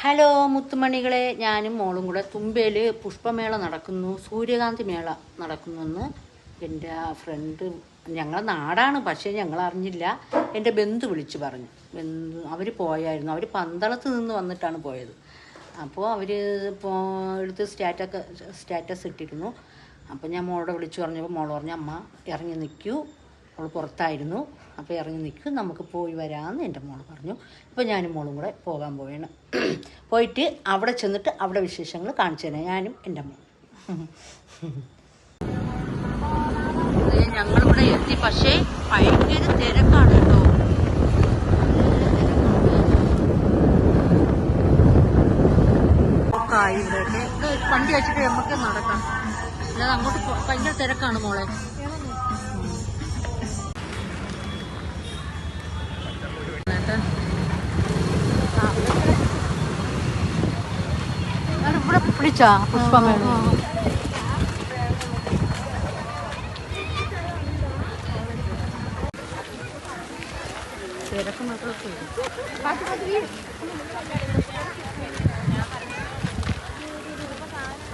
Hello മുത്തുമണികളെ ഞാനും മോളും കൂടെ തുമ്പയിൽ പുഷ്പമേള നടക്കുന്നു സൂര്യകാന്തി മേള നടക്കുന്നു എന്ന് എന്റെ ഫ്രണ്ട് ഞങ്ങളെ നാടാണ് പക്ഷേ ഞങ്ങൾ അറിഞ്ഞില്ല. എന്റെ ബന്ധു വിളിച്ച് പറഞ്ഞു. ബന്ധു അവർ പോയായിരുന്നു. അവർ പന്തളത്ത് നിന്ന് വന്നിട്ടാണ് പോയത്. അപ്പോൾ അവർ എടുത്ത് സ്റ്റാറ്റൊക്കെ സ്റ്റാറ്റസ് ഇട്ടിരുന്നു. അപ്പോൾ ഞാൻ മോളോട് വിളിച്ചു പറഞ്ഞപ്പോൾ മോൾ പറഞ്ഞു അമ്മ ഇറങ്ങി നിൽക്കൂ അവൾ പുറത്തായിരുന്നു. അപ്പോൾ ഇറങ്ങി നിൽക്കും നമുക്ക് പോയി വരാമെന്ന് എന്റെ മോൾ പറഞ്ഞു. അപ്പോൾ ഞാനും മോളും കൂടെ പോകാൻ പോവുകയാണ് പോയിട്ട് അവിടെ ചെന്നിട്ട് അവിടെ വിശേഷങ്ങൾ കാണിച്ചു തരാം. ഞാനും എന്റെ മോൾ ഞങ്ങളിവിടെ എത്തി. പക്ഷേ ഭയങ്കര തിരക്കാണ് കേട്ടോ. ഇവിടെയൊക്കെ വണ്ടി വെച്ചിട്ട് നമുക്ക് നടക്കാം. അല്ലാതെ അങ്ങോട്ട് ഭയങ്കര തിരക്കാണ് മോളെ. പിടിച്ചാ? പുഷ്പമേള. തിരക്ക് മാത്രമേ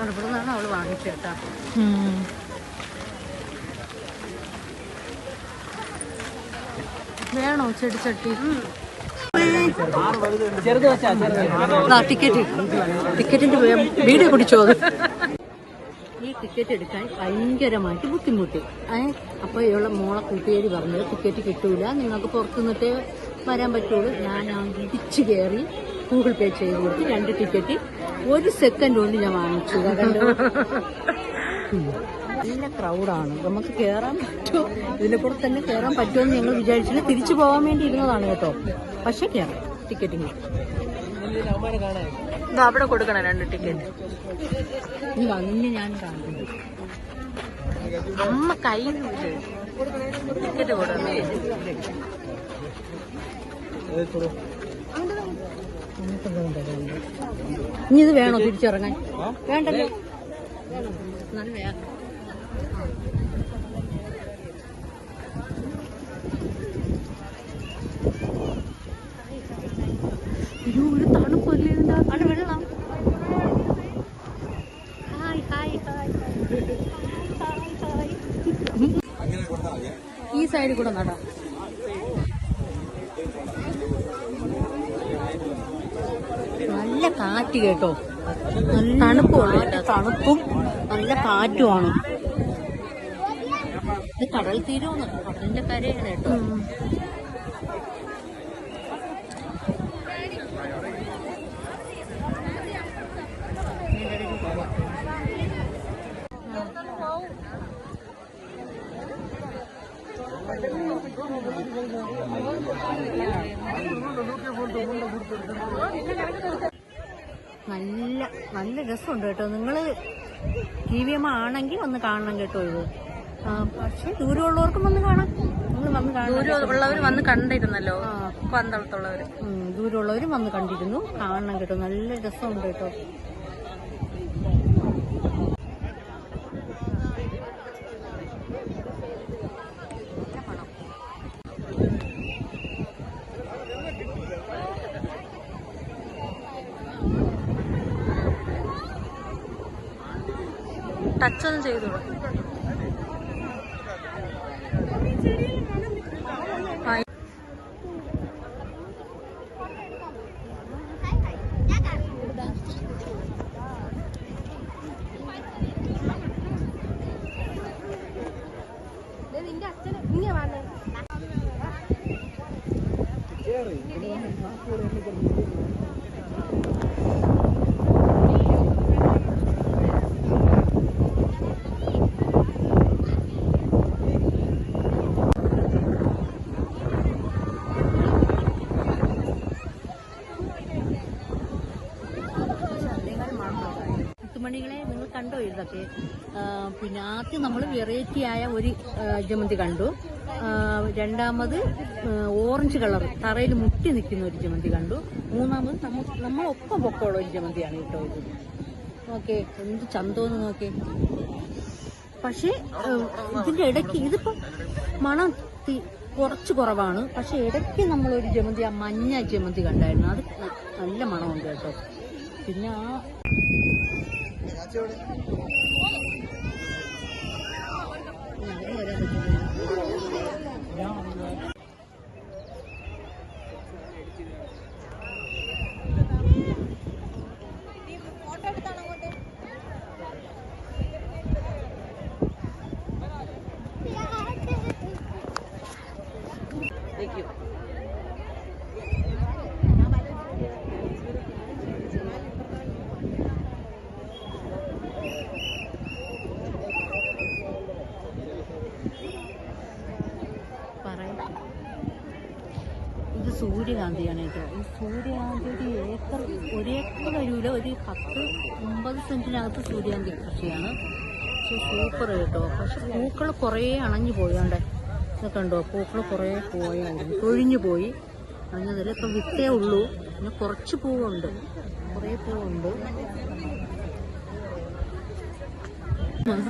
ഇവിടെ നിന്നാണ് അവൾ വാങ്ങിച്ചേട്ടാ വേണോ ചെടിച്ചട്ടി ടിക്കറ്റ് ടിക്കറ്റിന്റെ വീഡിയോ പിടിച്ചോ ഈ ടിക്കറ്റ് എടുക്കാൻ ഭയങ്കരമായിട്ട് ബുദ്ധിമുട്ടി. ഏ അപ്പോൾ ഇവളെ മോളെ കൂട്ടുകാരി പറഞ്ഞത് ടിക്കറ്റ് കിട്ടൂല നിങ്ങൾക്ക് പുറത്തു വരാൻ പറ്റുള്ളൂ. ഞാൻ ഇടിച്ചു കയറി ഗൂഗിൾ പേ ചെയ്ത് കൊടുത്ത് രണ്ട് ടിക്കറ്റ് ഒരു സെക്കൻഡ് കൊണ്ട് ഞാൻ വാങ്ങിച്ചു. നല്ല ക്രൗഡാണ് നമുക്ക് കയറാൻ പറ്റുമോ ഇതിന്റെ കൂടെ തന്നെ കയറാൻ പറ്റുമെന്ന് ഞങ്ങൾ വിചാരിച്ചിട്ട് തിരിച്ചു പോകാൻ വേണ്ടി ഇരുന്നതാണ് കേട്ടോ. പക്ഷെ കയറാം ടിക്കറ്റ് അവിടെ കൊടുക്കണം രണ്ട് ടിക്കറ്റ്. ഇനി വന്ന് ഞാൻ കാണുന്നു അമ്മ കൈ ടിക്കറ്റ് കൊടുക്കണം. ഇനി ഇത് വേണോ തിരിച്ചിറങ്ങാൻ? വേണ്ടല്ലോ. നല്ല അയ്യോ, ഒരു തണുപ്പല്ലേ അകത്ത്? അവിടെ വെള്ളം. Hi hi hi. ഈ സൈഡിൽ കൂടെ നടാം. നല്ല കാറ്റ് കേട്ടോ. നല്ല തണുപ്പും തണുപ്പും നല്ല കാറ്റുമാണ് ഇത് കടൽ തീരമാണ് കടലിന്റെ കരയാണ് കേട്ടോ. നല്ല നല്ല രസമുണ്ട് കേട്ടോ. നിങ്ങൾ ടി വി എം ആണെങ്കിൽ വന്ന് കാണണം കേട്ടോ ഇത്. പക്ഷേ ദൂരമുള്ളവർക്കും വന്ന് കാണാം. നിങ്ങൾ വന്ന് കാണാം ദൂരം ഉള്ളവർ വന്ന് കണ്ടിരുന്നല്ലോ. ദൂരമുള്ളവരും വന്ന് കണ്ടിരുന്നു. കാണണം കേട്ടോ. നല്ല രസമുണ്ട് കേട്ടോ. ടച്ച് ഒന്നും ചെയ്തോളൂ ആ, മുത്തുമണികളെ നിങ്ങൾ കണ്ടോ ഇതൊക്കെ ആ, പിന്നെ ആദ്യം നമ്മൾ വെറൈറ്റി ആയ ഒരു ജമന്തി കണ്ടു. രണ്ടാമത് ഓറഞ്ച് കളർ തറയിൽ മുട്ടി നിൽക്കുന്ന ഒരു ജമന്തി കണ്ടു. മൂന്നാമത് നമ്മ നമ്മളൊപ്പം പൊക്കമുള്ള ഒരു ജമന്തിയാണ് കേട്ടോ ഇത്. ഓക്കെ എന്ത് ചന്തോന്ന് നോക്കേ പക്ഷേ ഇതിന്റെ ഇടയ്ക്ക് ഇതിപ്പം മണം കുറച്ച് കുറവാണ്. പക്ഷെ ഇടയ്ക്ക് നമ്മളൊരു ജമന്തി ആ മഞ്ഞ ജമന്തി കണ്ടായിരുന്നു. അത് നല്ല മണമുണ്ട് കേട്ടോ. പിന്നെ ആ 两个月的时间然后个 സൂര്യകാന്തിയാണ് കേട്ടോ. ഈ സൂര്യകാന്തി ഒരു ഏക്കർ ഒരേക്കർ ഏക്കർ വരൂല ഒരു പത്ത് ഒമ്പത് സെന്റിനകത്ത് സൂര്യകാന്തി കൃഷിയാണ്. പക്ഷെ സൂപ്പർ കേട്ടോ. പക്ഷെ പൂക്കൾ കുറേ അണഞ്ഞു പോയോണ്ടേ ഇത് കണ്ടോ? പൂക്കൾ കുറേ പോയായിരുന്നു. തൊഴിഞ്ഞു പോയി. അണഞ്ഞതിൽ ഇപ്പം വിത്തേ ഉള്ളൂ. പിന്നെ കുറച്ച് പൂവുണ്ട്. കുറേ പൂവുണ്ട്. ഉം.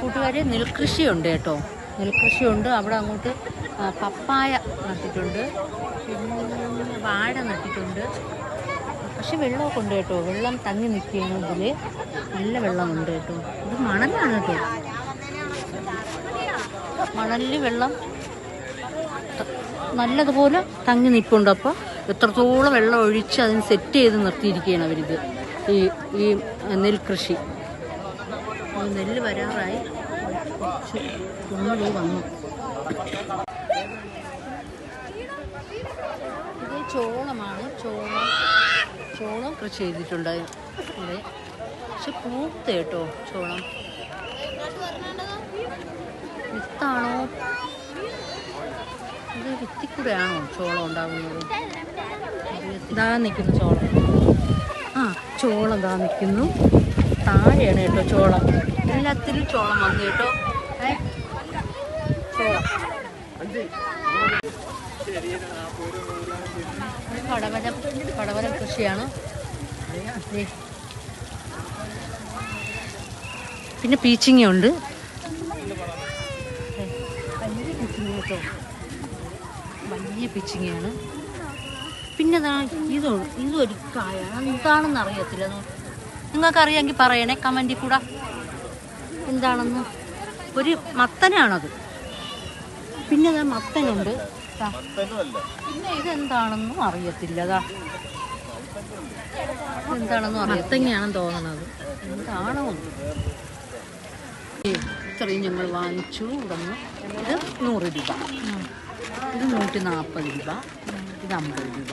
കൂട്ടുകാരെ നെൽകൃഷിയുണ്ട് കേട്ടോ. നെൽകൃഷിയുണ്ട്. അവിടെ അങ്ങോട്ട് പപ്പായ നട്ടിട്ടുണ്ട്. പിന്നെ വാഴ നട്ടിട്ടുണ്ട്. പക്ഷെ വെള്ളമൊക്കെ ഉണ്ട് കേട്ടോ. വെള്ളം തങ്ങി നിൽക്കുകയാണ് ഇതിൽ നല്ല വെള്ളമുണ്ട് കേട്ടോ. ഇത് മണലാണ് കേട്ടോ. മണലിൽ വെള്ളം നല്ലതുപോലെ തങ്ങി നിൽപ്പുണ്ട് അപ്പോൾ എത്രത്തോളം വെള്ളം ഒഴിച്ച് അതിന് സെറ്റ് ചെയ്ത് നിർത്തിയിരിക്കുകയാണ് അവരിത്. ഈ ഈ നെൽകൃഷി. നെല്ല് വരാറായി. കുന്നുകൾ വന്നു. ഇത് ചോളമാണ്. ചോളം ചോളം കൃഷി ചെയ്തിട്ടുണ്ട് ഇവിടെ. പക്ഷെ പൂത്ത് കേട്ടോ ചോളം. വിത്താണോ? ചോളം ദാ നിൽക്കുന്നു ചോളം. ആ ചോളം ദാ നിൽക്കുന്നു. താഴെയാണ് കേട്ടോ ചോളം. എല്ലാത്തിലും ചോളം വന്നു കേട്ടോ. ചോളം. പടവലം പടവലം കൃഷിയാണ്. പിന്നെ പീച്ചിങ്ങയുണ്ട്. ദേ, വലിയ പീച്ചിങ്ങ കേട്ടോ വലിയ പിച്ചിങ്ങയാണ്. പിന്നെ ദാ ഇതോ ഇതൊരു കായ. എന്താണെന്ന് അറിയത്തില്ല. നിങ്ങൾക്ക് അറിയാമെങ്കിൽ പറയണേ കമന്റിൽ കൂടെ. എന്താണെന്ന്? ഒരു മത്തനാണത്. പിന്നെ ദാ മത്തനുണ്ട്. പിന്നെ ഇതെന്താണെന്നും അറിയത്തില്ല. അതാ എന്താണെന്നും മത്തങ്ങയാണെന്ന് തോന്നണത്. എന്താണോ ഇത്രയും ഞങ്ങൾ വാങ്ങിച്ചു. ഇവിടുന്ന് ഇത് നൂറ് രൂപ. ഇത് നൂറ്റി നാൽപ്പത് രൂപ. ഇത് അമ്പത് രൂപ.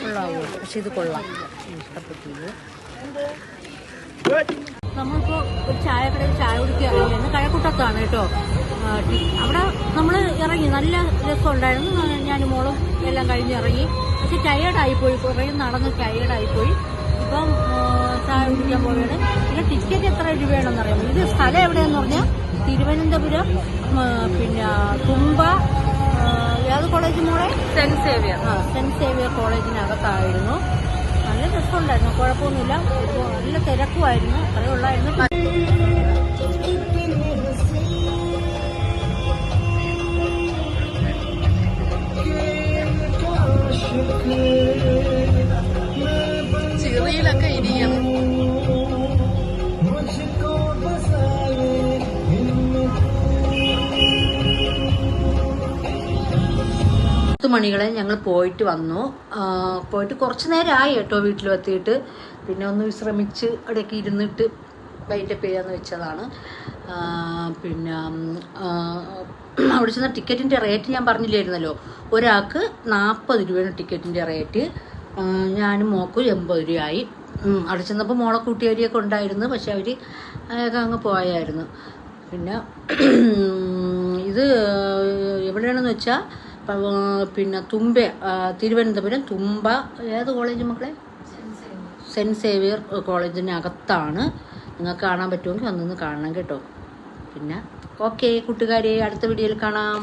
കൊള്ളാവോ? പക്ഷെ ഇത് കൊള്ളാം. ഇഷ്ടപ്പെട്ടത് നമ്മളിപ്പോ ഒരു ചായക്കടയിൽ ചായ കുടിക്കുകയാണ്. കഴക്കൂട്ടത്താണ് കേട്ടോ. അവിടെ നമ്മൾ ഇറങ്ങി. നല്ല രസം ഉണ്ടായിരുന്നു ഞാൻ മോളും എല്ലാം കഴിഞ്ഞ് ഇറങ്ങി. പക്ഷെ ടയേർഡായിപ്പോയി. കുറേ നടന്ന് ടയേർഡായിപ്പോയി. ഇപ്പം ചായ കുടിക്കാൻ പോവുകയാണ്. പിന്നെ ടിക്കറ്റ് എത്ര രൂപയാണെന്ന് അറിയാമോ ഇത് സ്ഥലം എവിടെയാണെന്ന് പറഞ്ഞാൽ തിരുവനന്തപുരം പിന്നെ തുമ്പ സെന്റ് സേവിയർ ആ സെന്റ് സേവിയർ കോളേജിനകത്തായിരുന്നു. നല്ല രസമുണ്ടായിരുന്നു. കുഴപ്പമൊന്നുമില്ല. നല്ല തിരക്കുമായിരുന്നു. അത്രേ ഉള്ളായിരുന്നു. ചിറിയിലൊക്കെ മണികളെ ഞങ്ങൾ പോയിട്ട് വന്നു. പോയിട്ട് കുറച്ച് നേരമായി കേട്ടോ വീട്ടിൽ എത്തിയിട്ട് പിന്നെ ഒന്ന് വിശ്രമിച്ച് ഇടയ്ക്ക് ഇരുന്നിട്ട് വൈകിട്ട് ചെയ്യാന്ന് വെച്ചതാണ്. പിന്നെ അവിടെ ചെന്ന ടിക്കറ്റിന്റെ റേറ്റ് ഞാൻ പറഞ്ഞില്ലായിരുന്നല്ലോ. ഒരാൾക്ക് നാൽപ്പത് രൂപയാണ് ടിക്കറ്റിന്റെ റേറ്റ്. ഞാനും മോക്കും എൺപത് രൂപയായി. അവിടെ ചെന്നപ്പോൾ മോളെ കൂട്ടിയവരെയൊക്കെ ഉണ്ടായിരുന്നു. പക്ഷെ അവർ അങ്ങ് പോയായിരുന്നു. പിന്നെ ഇത് എവിടെയാണെന്ന് വെച്ചാൽ പിന്നെ തുമ്പ തിരുവനന്തപുരം തുമ്പ ഏത് കോളേജ് മക്കളെ? സെന്റ് സേവിയർ കോളേജിനകത്താണ്. നിങ്ങൾക്ക് കാണാൻ പറ്റുമെങ്കിൽ ഒന്നൊന്ന് കാണണം കേട്ടോ. പിന്നെ ഓക്കെ കൂട്ടുകാരെ അടുത്ത വീഡിയോയിൽ കാണാം.